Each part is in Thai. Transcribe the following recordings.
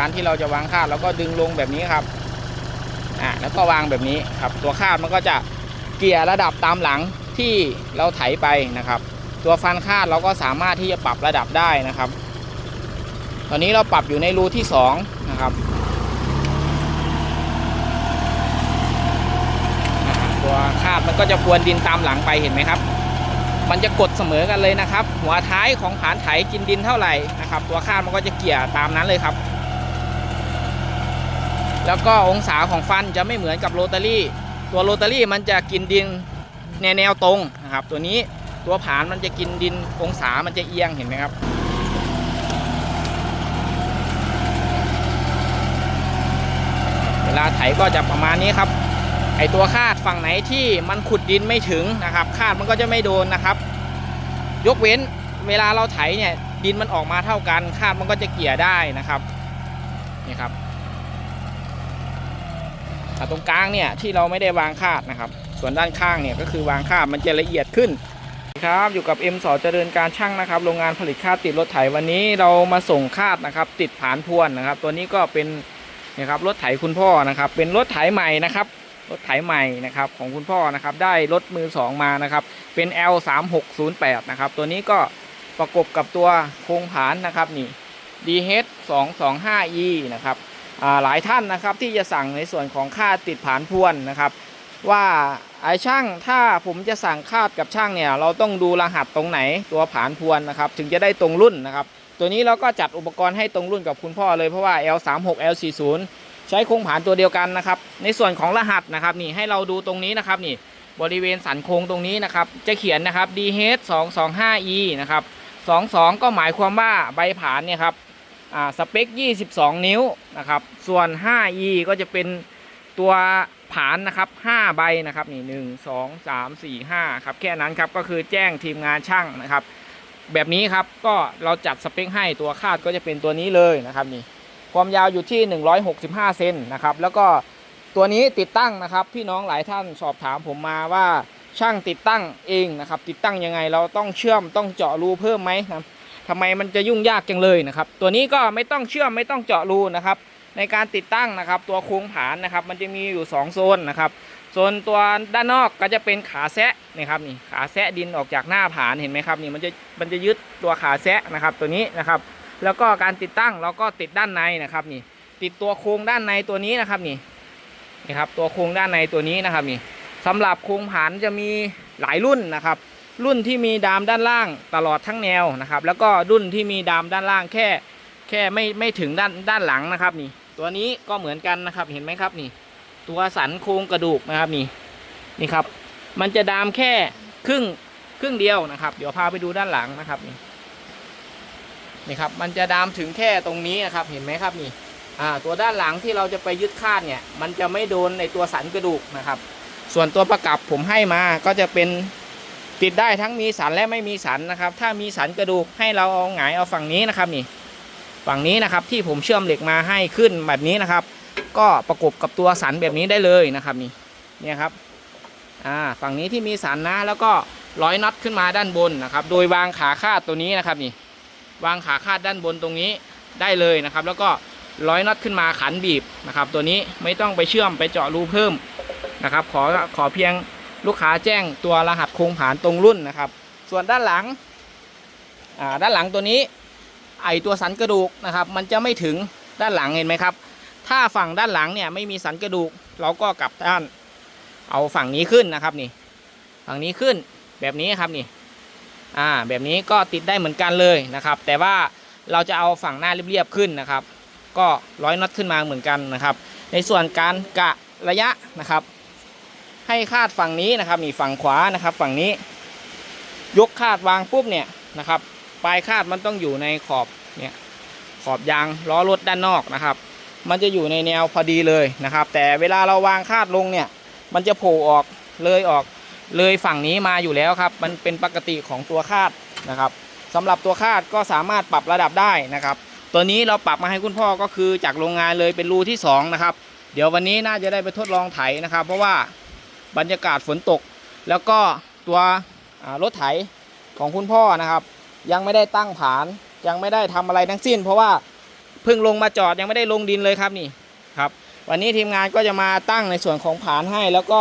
การที่เราจะวางคาดเราก็ดึงลงแบบนี้ครับอ่าแล้วก็วางแบบนี้ครับ ตัวคาดมันก็จะเกี่ยระดับตามหลังที่เราไถไปนะครับ ตัวฟันคาดเราก็สามารถที่จะปรับระดับได้นะครับ ตอนนี้เราปรับอยู่ในรูที่สองนะครับตัวคาดมันก็จะพวนดินตามหลังไปเห็นไหมครับ มันจะกดเสมอกันเลยนะครับ หัวท้ายของผานไถกินดินเท่าไหร่นะครับ ตัวคาดมันก็จะเกี่ยตามนั้นเลยครับ แล้วก็องศาของฟันจะไม่เหมือนกับโรตารี่ ตัวโรตารี่มันจะกินดินในแนวตรงนะครับ ตัวนี้ตัวผานมันจะกินดินองศามันจะเอียงเห็นไหมครับเวลาไถก็จะประมาณนี้ครับ ไอตัวคาดฝั่งไหนที่มันขุดดินไม่ถึงนะครับ คาดมันก็จะไม่โดนนะครับ ยกเว้นเวลาเราไถเนี่ยดินมันออกมาเท่ากัน คาดมันก็จะเกี่ยได้นะครับนี่ครับ ต่ตรงกลางเนี่ยที่เราไม่ได้วางคาดนะครับ ส่วนด้านข้างเนี่ยก็คือวางคาดมันจะละเอียดขึ้นครับอยู่กับ M สอเจริญการช่างนะครับโรงงานผลิตคาดติดรถไถวันนี้เรามาส่งคาดนะครับ ติดผานพวนนะครับ ตัวนี้ก็เป็นนะครับรถไถคุณพ่อนะครับ เป็นรถไถใหม่นะครับรถไถใหม่นะครับของคุณพ่อนะครับ ได้รถมือ 2 มานะครับ เป็น L 3 6 0 8 นะครับตัวนี้ก็ประกบกับตัวโครงผานนะครับนี่ DH 2 2 5 E นะครับ หลายท่านนะครับที่จะสั่งในส่วนของค่าติดผานพวนนะครับ ว่าไอ้ช่างถ้าผมจะสั่งคาดกับช่างเนี่ยเราต้องดูรหัสตรงไหนตัวผานพวนนะครับถึงจะได้ตรงรุ่นนะครับ ตัวนี้เราก็จัดอุปกรณ์ให้ตรงรุ่นกับคุณพ่อเลยเพราะว่า L 3 6 L 4 0 ใช้โครงผานตัวเดียวกันนะครับ ในส่วนของรหัสนะครับนี่ให้เราดูตรงนี้นะครับนี่บริเวณสันโค้งตรงนี้นะครับ จะเขียนนะครับ DH 2 2 5 E นะครับ22 ก็หมายความว่าใบผานเนี่ยครับ สเปค 22 นิ้วนะครับ ส่วน 5E ก็จะเป็นตัวผานนะครับ 5 ใบนะครับนี่ 1 2 3 4 5 ครับ แค่นั้นครับ ก็คือแจ้งทีมงานช่างนะครับ แบบนี้ครับ ก็เราจัดสเปคให้ตัวคาดก็จะเป็นตัวนี้เลยนะครับนี่ ความยาวอยู่ที่ 165 เซนนะครับ แล้วก็ตัวนี้ติดตั้งนะครับ พี่น้องหลายท่านสอบถามผมมาว่าช่างติดตั้งเองนะครับ ติดตั้งยังไงเราต้องเชื่อมต้องเจาะรูเพิ่มไหมนะ ทำไมมันจะยุ่งยากจังเลยนะครับ ตัวนี้ก็ไม่ต้องเชื่อมไม่ต้องเจาะรูนะครับ ในการติดตั้งนะครับ ตัวโครงผานนะครับ มันจะมีอยู่ 2 โซนนะครับโซนตัวด้านนอกก็จะเป็นขาแซะนี่ครับนี่ขาแซะดินออกจากหน้าผานเห็นไหมครับนี่มันจะมันจะยึดตัวขาแซะนะครับ ตัวนี้นะครับ แล้วก็การติดตั้งเราก็ติดด้านในนะครับนี่ ติดตัวโครงด้านในตัวนี้นะครับนี่นี่ครับตัวโครงด้านในตัวนี้นะครับนี่สำหรับโครงผานจะมีหลายรุ่นนะครับ รุ่นที่มีดามด้านล่างตลอดทั้งแนวนะครับ แล้วก็รุ่นที่มีดามด้านล่างแค่แค่ไม่ไม่ถึงด้านด้านหลังนะครับนี่ ตัวนี้ก็เหมือนกันนะครับเห็นไหมครับนี่ ตัวสันโครงกระดูกนะครับนี่นี่ครับ มันจะดามแค่ครึ่งครึ่งเดียวนะครับ เดี๋ยวพาไปดูด้านหลังนะครับนี่นี่ครับมันจะดามถึงแค่ตรงนี้นะครับเห็นไหมครับนี่อ่าตัวด้านหลังที่เราจะไปยึดคาดเนี่ย มันจะไม่โดนในตัวสันกระดูกนะครับ ส่วนตัวประกับผมให้มาก็จะเป็น ติดได้ทั้งมีสันและไม่มีสันนะครับ ถ้ามีสันกระดูกให้เราเอาหงายเอาฝั่งนี้นะครับนี่ฝั่งนี้นะครับที่ผมเชื่อมเหล็กมาให้ขึ้นแบบนี้นะครับ ก็ประกบกับตัวสันแบบนี้ได้เลยนะครับนี่เนี่ยครับอ่าฝั่งนี้ที่มีสันนะแล้วก็ร้อยน็อตขึ้นมาด้านบนนะครับ โดยวางขาคาดตัวนี้นะครับนี่ วางขาคาดด้านบนตรงนี้ได้เลยนะครับ แล้วก็ร้อยน็อตขึ้นมาขันบีบนะครับ ตัวนี้ไม่ต้องไปเชื่อมไปเจาะรูเพิ่มนะครับ ขอขอเพียง ลูกค้าแจ้งตัวรหัสโครงผานตรงรุ่นนะครับ ส่วนด้านหลังด้านหลังตัวนี้ไอตัวสันกระดูกนะครับ มันจะไม่ถึงด้านหลังเห็นไหมครับ ถ้าฝั่งด้านหลังเนี่ยไม่มีสันกระดูก เราก็กลับด้านเอาฝั่งนี้ขึ้นนะครับนี่ ฝั่งนี้ขึ้นแบบนี้ครับนี่อ่าแบบนี้ก็ติดได้เหมือนกันเลยนะครับ แต่ว่าเราจะเอาฝั่งหน้าเรียบๆขึ้นนะครับ ก็ร้อยน็อตขึ้นมาเหมือนกันนะครับ ในส่วนการกะระยะนะครับ ให้คาดฝั่งนี้นะครับนี่ฝั่งขวานะครับ ฝั่งนี้ ยกคาดวางปุ๊บเนี่ยนะครับ ปลายคาดมันต้องอยู่ในขอบเนี่ยขอบยางล้อรถด้านนอกนะครับ มันจะอยู่ในแนวพอดีเลยนะครับ แต่เวลาเราวางคาดลงเนี่ย มันจะโผล่ออกเลยออกเลยฝั่งนี้มาอยู่แล้วครับ มันเป็นปกติของตัวคาดนะครับสำหรับตัวคาดก็สามารถปรับระดับได้นะครับ ตัวนี้เราปรับมาให้คุณพ่อก็คือจากโรงงานเลยเป็นรูที่สองนะครับ เดี๋ยววันนี้น่าจะได้ไปทดลองไถนะครับ เพราะว่า บรรยากาศฝนตก แล้วก็ตัวรถไถของคุณพ่อนะครับ ยังไม่ได้ตั้งผานยังไม่ได้ทำอะไรทั้งสิ้น เพราะว่าเพิ่งลงมาจอดยังไม่ได้ลงดินเลยครับนี่ครับวันนี้ทีมงานก็จะมาตั้งในส่วนของผานให้ แล้วก็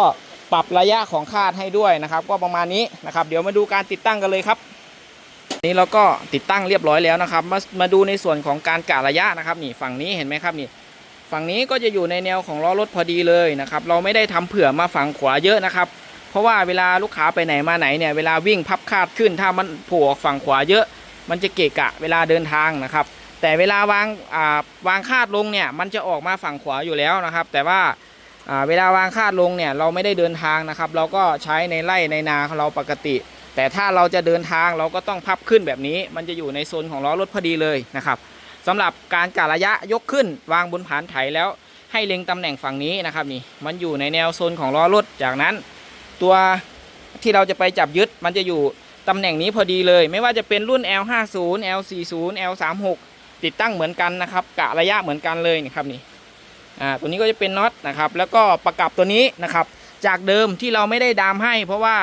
ปรับระยะของคาดให้ด้วยนะครับ ก็ประมาณนี้นะครับ เดี๋ยวมาดูการติดตั้งกันเลยครับนี่เราก็ติดตั้งเรียบร้อยแล้วนะครับ มามาดูในส่วนของการกะระยะนะครับนี่ฝั่งนี้เห็นไหมครับนี่ ฝั่งนี้ก็จะอยู่ในแนวของล้อรถพอดีเลยนะครับ เราไม่ได้ทำเผื่อมาฝั่งขวาเยอะนะครับ เพราะว่าเวลาลูกค้าไปไหนมาไหนเนี่ยเวลาวิ่งพับคาดขึ้น ถ้ามันโผล่ออกฝั่งขวาเยอะ มันจะเกะกะเวลาเดินทางนะครับ แต่เวลาวางาวางคาดลงเนี่ยมันจะออกมาฝั่งขวาอยู่แล้วนะครับ แต่ว่าอ่าเวลาวางคาดลงเนี่ยเราไม่ได้เดินทางนะครับ เราก็ใช้ในไร่ในนาของเราปกติ แต่ถ้าเราจะเดินทางเราก็ต้องพับขึ้นแบบนี้ มันจะอยู่ในโซนของล้อรถพอดีเลยนะครับ สำหรับการกะระยะยกขึ้น วางบนผานไถแล้วให้เล็งตำแหน่งฝั่งนี้นะครับนี่มันอยู่ในแนวโซนของล้อรถจากนั้น ตัวที่เราจะไปจับยึดมันจะอยู่ตำแหน่งนี้พอดีเลย ไม่ว่าจะเป็นรุ่น L50 L40 L36 ติดตั้งเหมือนกันนะครับ กะระยะเหมือนกันเลยนี่ครับนี่อ่าตัวนี้ก็จะเป็นน็อตนะครับแล้วก็ประกับตัวนี้นะครับ จากเดิมที่เราไม่ได้ดามให้ เพราะว่า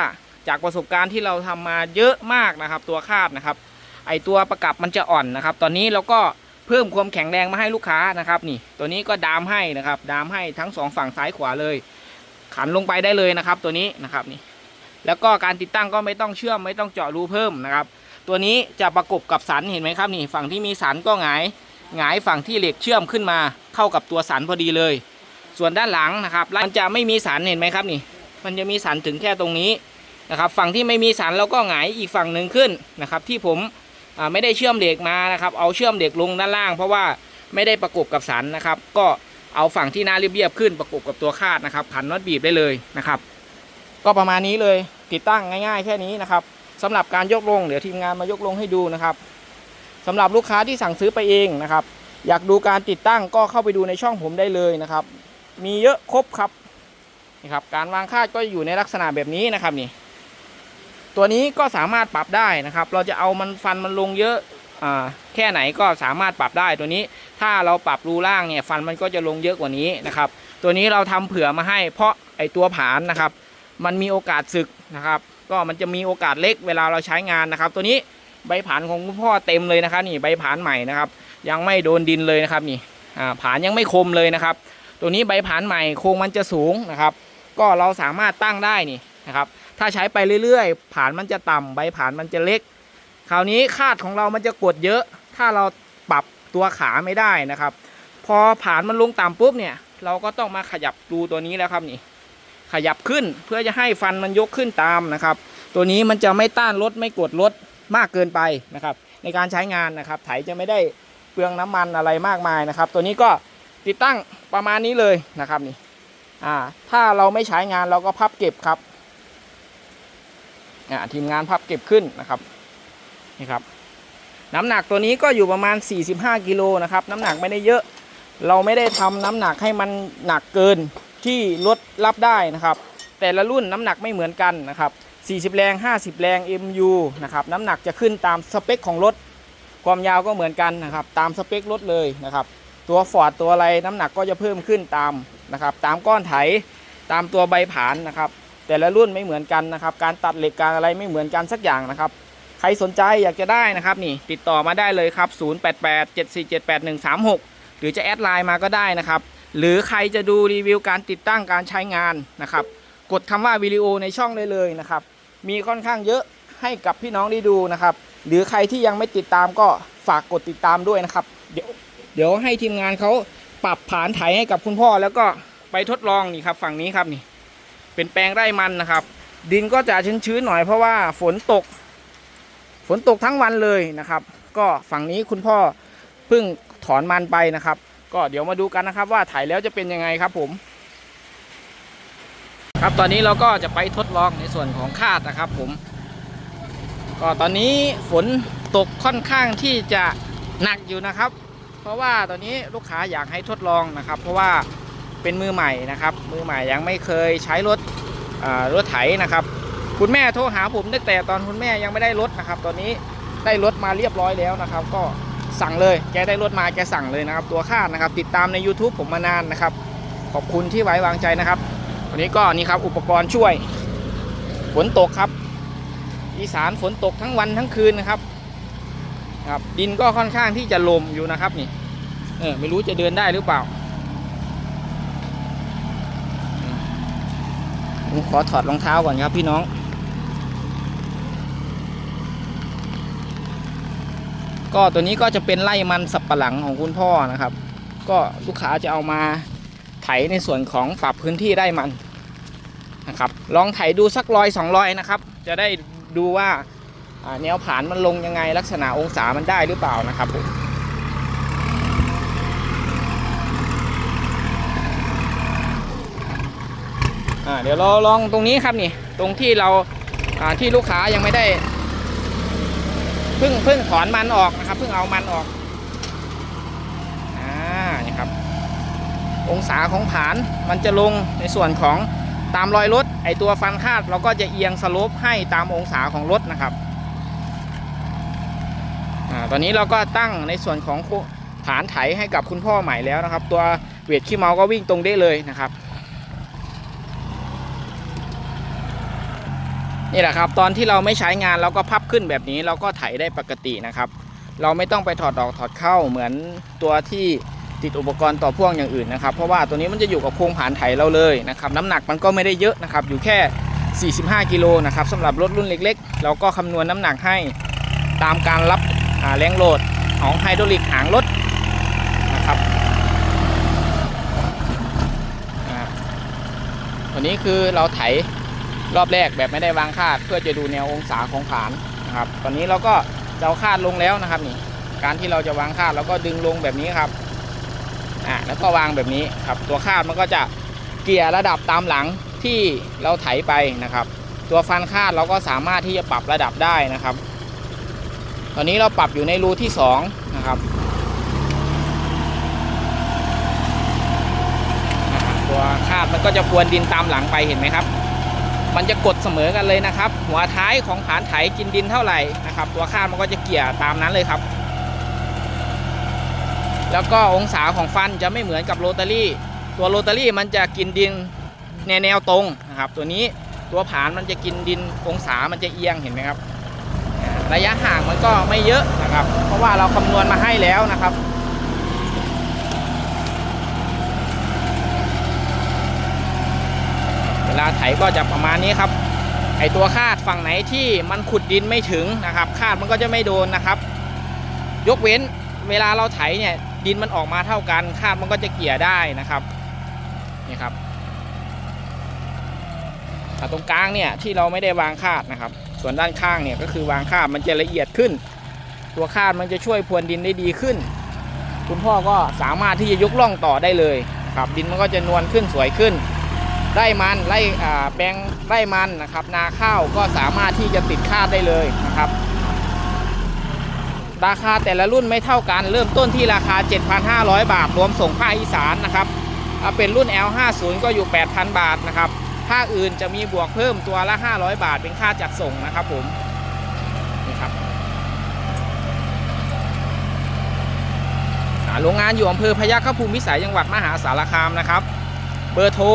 จากประสบการณ์ที่เราทำมาเยอะมากนะครับ ตัวคาดนะครับ ไอตัวประกับมันจะอ่อนนะครับ ตอนนี้เราก็ เพิ่มความแข็งแรงมาให้ลูกค้านะครับนี่ ตัวนี้ก็ดามให้นะครับดามให้ทั้งสองฝั่งซ้ายขวาเลย ขันลงไปได้เลยนะครับ ตัวนี้นะครับนี่ แล้วก็การติดตั้งก็ไม่ต้องเชื่อมไม่ต้องเจาะรูเพิ่มนะครับ ตัวนี้จะประกบกับสันเห็นไหมครับนี่ฝั่งที่มีสันก็หงายหงายฝั่งที่เหล็กเชื่อมขึ้นมา เข้ากับตัวสันพอดีเลย ส่วนด้านหลังนะครับมันจะไม่มีสันเห็นไหมครับนี่ มันจะมีสันถึงแค่ตรงนี้นะครับ ฝั่งที่ไม่มีสันเราก็หงายอีกฝั่งหนึ่งขึ้นนะครับ ที่ผม ไม่ได้เชื่อมเหล็กมานะครับ เอาเชื่อมเหล็กลงด้านล่าง เพราะว่าไม่ได้ประกบกับสันนะครับ ก็เอาฝั่งที่หน้าเรียบๆขึ้นประกบกับตัวคาดนะครับขันน็อตบีบได้เลยนะครับ ก็ประมาณนี้เลยติดตั้งง่ายๆ แค่นี้นะครับสำหรับการยกลงเดี๋ยวทีมงานมายกลงให้ดูนะครับสำหรับลูกค้าที่สั่งซื้อไปเองนะครับ อยากดูการติดตั้งก็เข้าไปดูในช่องผมได้เลยนะครับ มีเยอะครบครับนี่ครับการวางคาดก็อยู่ในลักษณะแบบนี้นะครับนี่ ตัวนี้ก็สามารถปรับได้นะครับ เราจะเอามันฟันมันลงเยอะอ่าแค่ไหนก็สามารถปรับได้ตัวนี้ ถ้าเราปรับรูล่างเนี่ยฟันมันก็จะลงเยอะกว่านี้นะครับ ตัวนี้เราทำเผื่อมาให้ เพราะไอตัวผานนะครับ มันมีโอกาสสึกนะครับ ก็มันจะมีโอกาสเล็กเวลาเราใช้งานนะครับ ตัวนี้ใบผานของคุณพ่อเต็มเลยนะครับ นี่ใบผานใหม่นะครับ ยังไม่โดนดินเลยนะครับนี่อ่าผานยังไม่คมเลยนะครับ ตัวนี้ใบผานใหม่โครงมันจะสูงนะครับ ก็เราสามารถตั้งได้นี่นะครับ ถ้าใช้ไปเรื่อยๆผานมันจะต่ำใบผานมันจะเล็ก คราวนี้คาดของเรามันจะกดเยอะ ถ้าเราปรับตัวขาไม่ได้นะครับ พอผานมันลงต่ำปุ๊บเนี่ย เราก็ต้องมาขยับดูตัวนี้แล้วครับนี่ ขยับขึ้นเพื่อจะให้ฟันมันยกขึ้นตามนะครับ ตัวนี้มันจะไม่ต้านรถไม่กดรถมากเกินไปนะครับ ในการใช้งานนะครับไถจะไม่ได้เปลืองน้ำมันอะไรมากมายนะครับ ตัวนี้ก็ติดตั้งประมาณนี้เลยนะครับนี่อ่าถ้าเราไม่ใช้งานเราก็พับเก็บครับ ทีมงานพับเก็บขึ้นนะครับนี่ครับน้ำหนักตัวนี้ก็อยู่ประมาณ 45 กิโลนะครับ น้ำหนักไม่ได้เยอะ เราไม่ได้ทำน้ำหนักให้มันหนักเกินที่รถรับได้นะครับ แต่ละรุ่นน้ำหนักไม่เหมือนกันนะครับ 40 แรง 50 แรง MU นะครับ น้ำหนักจะขึ้นตามสเปคของรถ ความยาวก็เหมือนกันนะครับ ตามสเปครถเลยนะครับ ตัวฟอร์ดตัวอะไรน้ำหนักก็จะเพิ่มขึ้นตามนะครับ ตามก้อนไถ ตามตัวใบผานนะครับ แต่ละรุ่นไม่เหมือนกันนะครับ การตัดเหล็กการอะไรไม่เหมือนกันสักอย่างนะครับ ใครสนใจอยากจะได้นะครับนี่ติดต่อมาได้เลยครับ 0887478136 หรือจะแอดไลน์มาก็ได้นะครับ หรือใครจะดูรีวิวการติดตั้งการใช้งานนะครับ กดคำว่าวิดีโอในช่องได้เลยนะครับ มีค่อนข้างเยอะให้กับพี่น้องได้ดูนะครับ หรือใครที่ยังไม่ติดตามก็ฝากกดติดตามด้วยนะครับ เดี๋ยวเดี๋ยวให้ทีมงานเขาปรับผานไถให้กับคุณพ่อแล้วก็ไปทดลองนี่ครับฝั่งนี้ครับนี่ เป็นแปลงไร่มันนะครับ ดินก็จะชื้นๆหน่อยเพราะว่าฝนตก ฝนตกทั้งวันเลยนะครับ ก็ฝั่งนี้คุณพ่อเพิ่งถอนมันไปนะครับ ก็เดี๋ยวมาดูกันนะครับว่าถ่ายแล้วจะเป็นยังไงครับผม ครับตอนนี้เราก็จะไปทดลองในส่วนของคาดนะครับผม ก็ตอนนี้ฝนตกค่อนข้างที่จะหนักอยู่นะครับ เพราะว่าตอนนี้ลูกค้าอยากให้ทดลองนะครับ เพราะว่า เป็นมือใหม่นะครับ มือใหม่ยังไม่เคยใช้รถรถไถนะครับ คุณแม่โทรหาผมตั้งแต่ตอนคุณแม่ยังไม่ได้รถนะครับ ตอนนี้ได้รถมาเรียบร้อยแล้วนะครับ ก็สั่งเลยแกได้รถมาแกสั่งเลยนะครับ ตัวคาดนะครับ ติดตามใน YouTube ผมมานานนะครับ ขอบคุณที่ไว้วางใจนะครับวันนี้ก็นี่ครับอุปกรณ์ช่วยฝนตกครับ อีสานฝนตกทั้งวันทั้งคืนนะครับครับ ดินก็ค่อนข้างที่จะลมอยู่นะครับนี่เออไม่รู้จะเดินได้หรือเปล่าอืมผม ขอถอดรองเท้าก่อนครับพี่น้อง ก็ตัวนี้ก็จะเป็นไล่มันสับปะหลังของคุณพ่อนะครับ ก็ลูกค้าจะเอามาไถในส่วนของปรับพื้นที่ได้มันนะครับ ลองไถดูสักรอยสองรอยนะครับ จะได้ดูว่าแนวผานมันลงยังไงลักษณะองศามันได้หรือเปล่านะครับผม อ่าเดี๋ยวเราลองตรงนี้ครับนี่ ตรงที่เราอ่าที่ลูกค้ายังไม่ได้เพิ่งเพิ่งถอนมันออกนะครับเพิ่งเอามันออกอ่านี่ครับ องศาของผานมันจะลงในส่วนของตามรอยรถไอตัวฟันคาดเราก็จะเอียงสโลปให้ตามองศาของรถนะครับอ่าตอนนี้เราก็ตั้งในส่วนของผานไถให้กับคุณพ่อใหม่แล้วนะครับ ตัวเวทขี้เมาก็วิ่งตรงได้เลยนะครับ นี่แหละครับตอนที่เราไม่ใช้งานเราก็พับขึ้นแบบนี้เราก็ไถได้ปกตินะครับ เราไม่ต้องไปถอดออกถอดเข้าเหมือนตัวที่ติดอุปกรณ์ต่อพ่วงอย่างอื่นนะครับ เพราะว่าตัวนี้มันจะอยู่กับโครงผานไถเราเลยนะครับน้ำหนักมันก็ไม่ได้เยอะนะครับอยู่แค่ 45 กิโลนะครับสำหรับรถรุ่นเล็ก ๆ เราก็คำนวณน้ำหนักให้ตามการรับแรงโหลดของไฮดรอลิกหางรถนะครับอ่าตัวนี้คือเราไถ รอบแรกแบบไม่ได้วางคาด เพื่อจะดูแนวองศาของผานนะครับ ตอนนี้เราก็จะเอาคาดลงแล้วนะครับนี่ การที่เราจะวางคาดเราก็ดึงลงแบบนี้ครับอ่าแล้วก็วางแบบนี้ครับ ตัวคาดมันก็จะเกี่ยระดับตามหลังที่เราไถไปนะครับ ตัวฟันคาดเราก็สามารถที่จะปรับระดับได้นะครับ ตอนนี้เราปรับอยู่ในรูที่สองนะครับตัวคาดมันก็จะพวนดินตามหลังไปเห็นไหมครับ มันจะกดเสมอกันเลยนะครับ หัวท้ายของผานไถกินดินเท่าไหร่นะครับ ตัวข้ามมันก็จะเกี่ยตามนั้นเลยครับ แล้วก็องศาของฟันจะไม่เหมือนกับโรตารี่ ตัวโรตารี่มันจะกินดินในแนวตรงนะครับ ตัวนี้ตัวผานมันจะกินดินองศามันจะเอียงเห็นไหมครับ ระยะห่างมันก็ไม่เยอะนะครับ เพราะว่าเราคำนวณมาให้แล้วนะครับ เวลา ไถก็จะประมาณนี้ครับ ไอตัวคาดฝั่งไหนที่มันขุดดินไม่ถึงนะครับ คาดมันก็จะไม่โดนนะครับ ยกเว้นเวลาเราไถเนี่ยดินมันออกมาเท่ากัน คาดมันก็จะเกี่ยได้นะครับนี่ครับตรงกลางเนี่ยที่เราไม่ได้วางคาดนะครับ ส่วนด้านข้างเนี่ยก็คือวางคาดมันจะละเอียดขึ้น ตัวคาดมันจะช่วยพรวนดินได้ดีขึ้น คุณพ่อก็สามารถที่จะยกล่องต่อได้เลยครับดินมันก็จะนวลขึ้นสวยขึ้น ไร่มันไร่แปลงไร่มันนะครับ นาข้าวก็สามารถที่จะติดคาดได้เลยนะครับ ราคาแต่ละรุ่นไม่เท่ากัน เริ่มต้นที่ราคา 7,500 บาท รวมส่งภาคอีสานนะครับถ้าเป็นรุ่น L50 ก็อยู่ 8,000 บาทนะครับภาคอื่นจะมีบวกเพิ่มตัวละ 500 บาทเป็นค่าจัดส่งนะครับผมนี่ครับโรงงานอยู่อำเภอพยัคฆภูมิวิสัยจังหวัดมหาสารคามนะครับ เบอร์โทร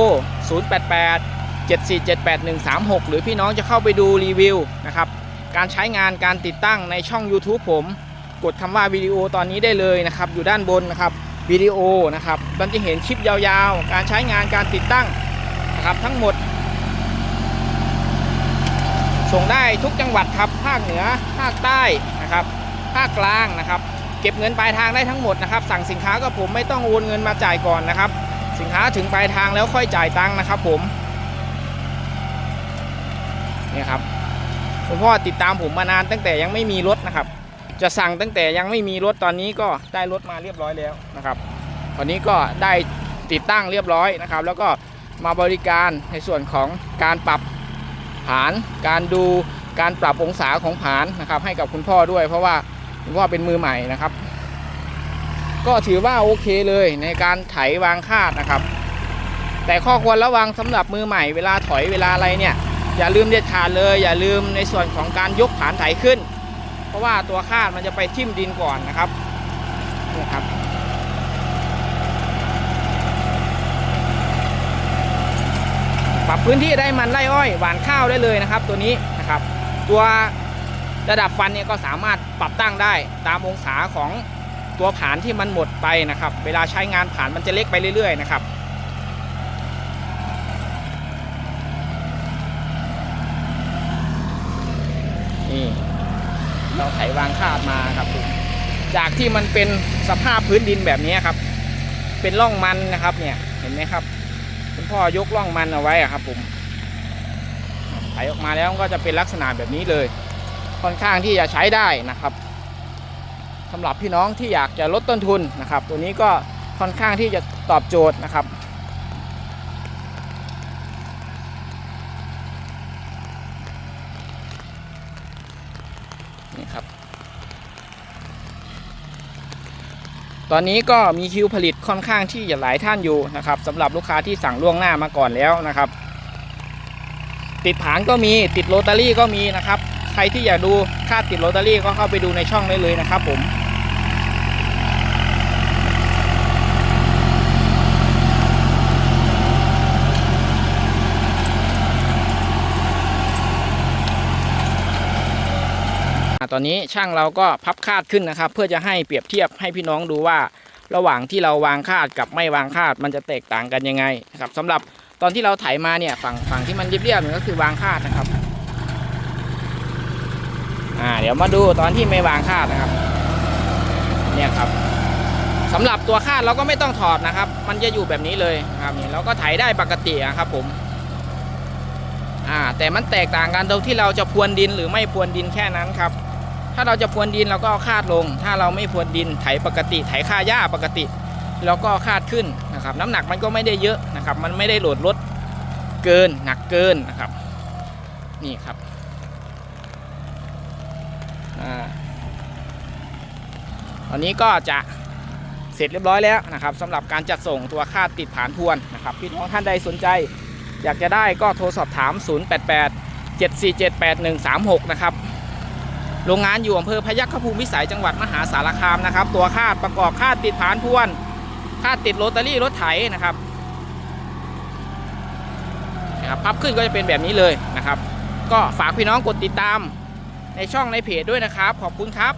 088 7478136 หรือพี่น้องจะเข้าไปดูรีวิวนะครับ การใช้งานการติดตั้งในช่อง YouTube ผม กดคำว่าวิดีโอตอนนี้ได้เลยนะครับ อยู่ด้านบนนะครับวิดีโอนะครับมันจะเห็นคลิปยาวๆ การใช้งานการติดตั้งนะครับทั้งหมด ส่งได้ทุกจังหวัดครับภาคเหนือภาคใต้นะครับภาคกลางนะครับ เก็บเงินปลายทางได้ทั้งหมดนะครับ สั่งสินค้ากับผมไม่ต้องโอนเงินมาจ่ายก่อนนะครับ สินค้าถึงปลายทางแล้วค่อยจ่ายตังค์นะครับ ผมเนี่ยครับคุณพ่อติดตามผมมานานตั้งแต่ยังไม่มีรถนะครับ จะสั่งตั้งแต่ยังไม่มีรถตอนนี้ก็ได้รถมาเรียบร้อยแล้วนะครับตอนนี้ก็ได้ติดตั้งเรียบร้อยนะครับ แล้วก็มาบริการในส่วนของการปรับผานการดูการปรับองศาของผานนะครับ ให้กับคุณพ่อด้วย เพราะว่าคุณพ่อเป็นมือใหม่นะครับ ก็ถือว่าโอเคเลยในการไถวางคาดนะครับ แต่ข้อควรระวังสำหรับมือใหม่เวลาถอยเวลาอะไรเนี่ย อย่าลืมเด็ดขาดเลย อย่าลืมในส่วนของการยกฐานไถขึ้น เพราะว่าตัวคาดมันจะไปทิ่มดินก่อนนะครับนี่ครับปรับพื้นที่ได้มันไร่อ้อยหวานข้าวได้เลยนะครับ ตัวนี้นะครับ ตัวระดับฟันเนี่ยก็สามารถปรับตั้งได้ตามองศาของ ตัวผานที่มันหมดไปนะครับ เวลาใช้งานผานมันจะเล็กไปเรื่อยๆนะครับนี่เราไถวางคาดมาครับผมจากที่มันเป็นสภาพพื้นดินแบบนี้ครับ เป็นร่องมันนะครับเนี่ยเห็นไหมครับ คุณพ่อยกร่องมันเอาไว้ครับผมไถออกมาแล้วก็จะเป็นลักษณะแบบนี้เลย ค่อนข้างที่จะใช้ได้นะครับ สำหรับพี่น้องที่อยากจะลดต้นทุนนะครับ ตัวนี้ก็ค่อนข้างที่จะตอบโจทย์นะครับ นี่ครับ ตอนนี้ก็มีคิวผลิตค่อนข้างที่จะหลายท่านอยู่นะครับสำหรับลูกค้าที่สั่งล่วงหน้ามาก่อนแล้วนะครับ ติดผานก็มีติดโรตารี่ก็มีนะครับ ใครที่อยากดูค่าติดโรตารี่ก็เข้าไปดูในช่องได้เลยนะครับผม ตอนนี้ช่างเราก็พับคาดขึ้นนะครับ เพื่อจะให้เปรียบเทียบให้พี่น้องดูว่า ระหว่างที่เราวางคาดกับไม่วางคาดมันจะแตกต่างกันยังไงนะครับสำหรับตอนที่เราไถมาเนี่ยฝั่งฝั่งที่มันเรียบๆเนี่ยก็คือวางคาดนะครับอ่าเดี๋ยวมาดูตอนที่ไม่วางคาดนะครับ เนี่ยครับสำหรับตัวคาดเราก็ไม่ต้องถอดนะครับ มันจะอยู่แบบนี้เลยครับนี่เราก็ไถได้ปกติครับผมอ่าแต่มันแตกต่างกันตรงที่เราจะพรวนดินหรือไม่พรวนดินแค่นั้นครับ ถ้าเราจะพรวนดินเราก็เอาคาดลง ถ้าเราไม่พรวนดินไถปกติ ไถค่าหญ้าปกติเราก็เอาคาดขึ้นนะครับ น้ำหนักมันก็ไม่ได้เยอะนะครับ มันไม่ได้โหลดลดเกินหนักเกินนะครับ นี่ครับอ่าตอนนี้ก็จะเสร็จเรียบร้อยแล้วนะครับสำหรับการจัดส่งตัวคาดติดฐานพวนนะครับพี่น้องท่านใดสนใจ อยากจะได้ก็โทรสอบถาม 088 747 8136 นะครับ โรงงานอยู่อำเภอพยัคฆภูมิวิสัยจังหวัดมหาสารคามนะครับ ตัวคาดประกอบคาดติดผานพวนคาดติดโรตารี่รถไถนะครับนะครับพับขึ้นก็จะเป็นแบบนี้เลยนะครับ ก็ฝากพี่น้องกดติดตามในช่องในเพจด้วยนะครับ ขอบคุณครับ